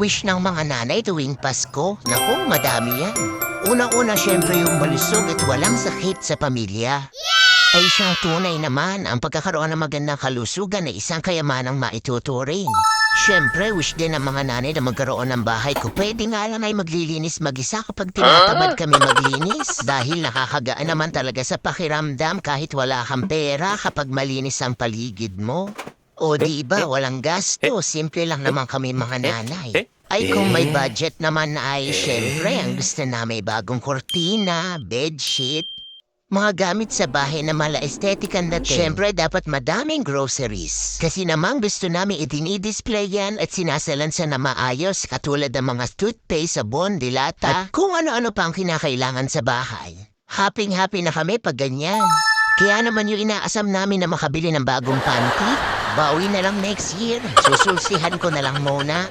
wish ng mga nanay tuwing Pasko? Naku, madami yan. Una-una syempre yung malusog at walang sakit sa pamilya. Ay siyang tunay naman ang pagkakaroon ng magandang kalusugan na isang kayamanang maituturing. Siyempre, wish din ng mga nanay na magkaroon ng bahay ko. Pwede nga lang ay maglilinis mag-isa kapag tinatamad kami maglinis. Dahil nakakagaan naman talaga sa pakiramdam kahit wala kang pera kapag malinis ang paligid mo. O di ba, walang gasto. Simple lang naman kami mga nanay. Ay kung may budget naman ay syempre ang gusto na may bagong kortina, bedsheet, mga gamit sa bahay na mala aesthetic ang dating. Siyempre, dapat madaming groceries. Kasi namang gusto namin idini-display yan at sinasalansa na maayos katulad ng mga toothpaste, sabon, dilata, at kung ano-ano pang kinakailangan sa bahay. Happy-happy na kami pag ganyan. Kaya naman yung inaasam namin na makabili ng bagong panty, bawi na lang next year. Susulsihan ko na lang muna.